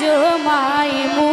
জমায় মু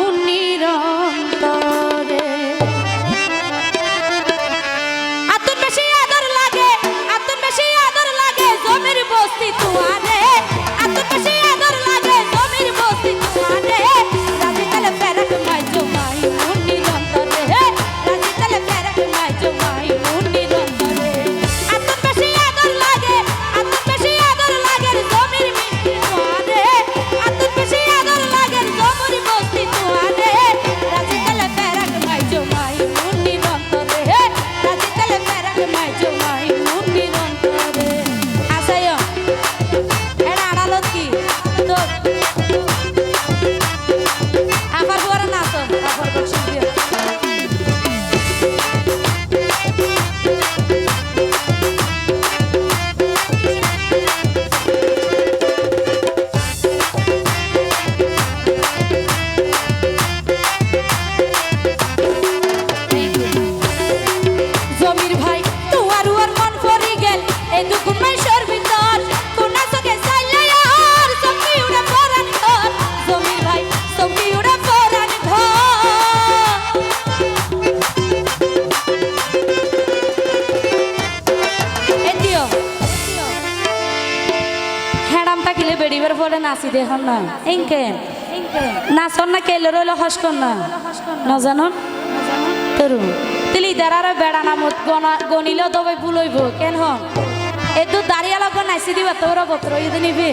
শরীফের পরে নাচি দেখুন না। ইনকে নাচন না কেলে রইল হসকন না। নজানন তরু। তিলি দাঁড়ার বেড়া না মত গণিল তবে ভুলইব কেন হন? এ তো দাঁড়িয়ে লাগবে নাচি দিবা, তোর বত্র ইদিনিবি